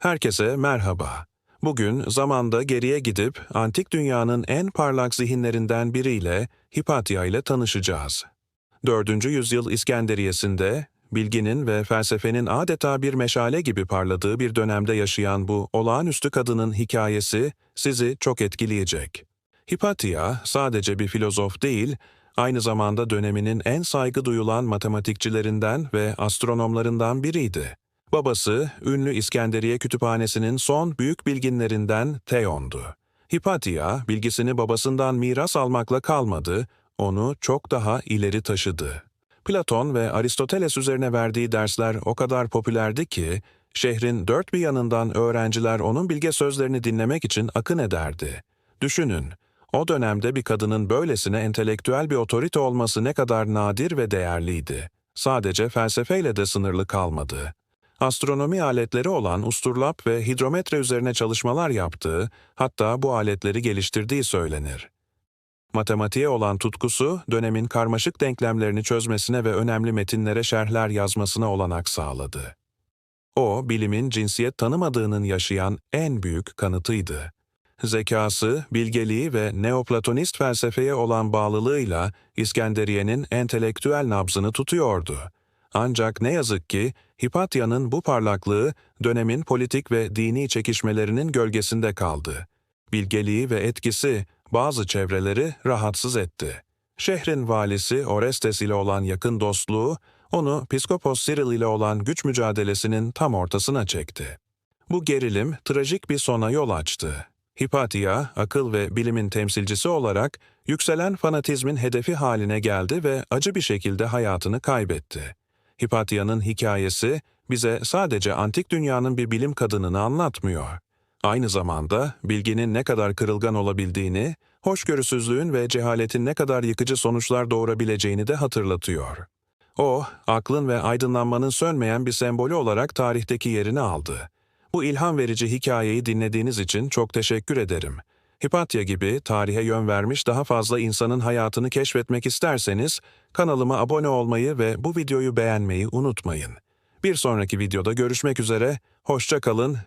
Herkese merhaba. Bugün zamanda geriye gidip antik dünyanın en parlak zihinlerinden biriyle Hipatya ile tanışacağız. 4. yüzyıl İskenderiyesinde bilginin ve felsefenin adeta bir meşale gibi parladığı bir dönemde yaşayan bu olağanüstü kadının hikayesi sizi çok etkileyecek. Hipatya sadece bir filozof değil, aynı zamanda döneminin en saygı duyulan matematikçilerinden ve astronomlarından biriydi. Babası, ünlü İskenderiye Kütüphanesi'nin son büyük bilginlerinden Theon'du. Hipatya, bilgisini babasından miras almakla kalmadı, onu çok daha ileri taşıdı. Platon ve Aristoteles üzerine verdiği dersler o kadar popülerdi ki, şehrin dört bir yanından öğrenciler onun bilge sözlerini dinlemek için akın ederdi. Düşünün, o dönemde bir kadının böylesine entelektüel bir otorite olması ne kadar nadir ve değerliydi. Sadece felsefeyle de sınırlı kalmadı. Astronomi aletleri olan usturlap ve hidrometre üzerine çalışmalar yaptığı, hatta bu aletleri geliştirdiği söylenir. Matematiğe olan tutkusu, dönemin karmaşık denklemlerini çözmesine ve önemli metinlere şerhler yazmasına olanak sağladı. O, bilimin cinsiyet tanımadığının yaşayan en büyük kanıtıydı. Zekası, bilgeliği ve neoplatonist felsefeye olan bağlılığıyla İskenderiye'nin entelektüel nabzını tutuyordu. Ancak ne yazık ki Hipatya'nın bu parlaklığı dönemin politik ve dini çekişmelerinin gölgesinde kaldı. Bilgeliği ve etkisi bazı çevreleri rahatsız etti. Şehrin valisi Orestes ile olan yakın dostluğu onu Piskopos Cyril ile olan güç mücadelesinin tam ortasına çekti. Bu gerilim trajik bir sona yol açtı. Hipatya, akıl ve bilimin temsilcisi olarak yükselen fanatizmin hedefi haline geldi ve acı bir şekilde hayatını kaybetti. Hipatya'nın hikayesi bize sadece antik dünyanın bir bilim kadınını anlatmıyor. Aynı zamanda bilginin ne kadar kırılgan olabildiğini, hoşgörüsüzlüğün ve cehaletin ne kadar yıkıcı sonuçlar doğurabileceğini de hatırlatıyor. O, aklın ve aydınlanmanın sönmeyen bir sembolü olarak tarihteki yerini aldı. Bu ilham verici hikayeyi dinlediğiniz için çok teşekkür ederim. Hipatya gibi tarihe yön vermiş daha fazla insanın hayatını keşfetmek isterseniz kanalıma abone olmayı ve bu videoyu beğenmeyi unutmayın. Bir sonraki videoda görüşmek üzere, hoşça kalın,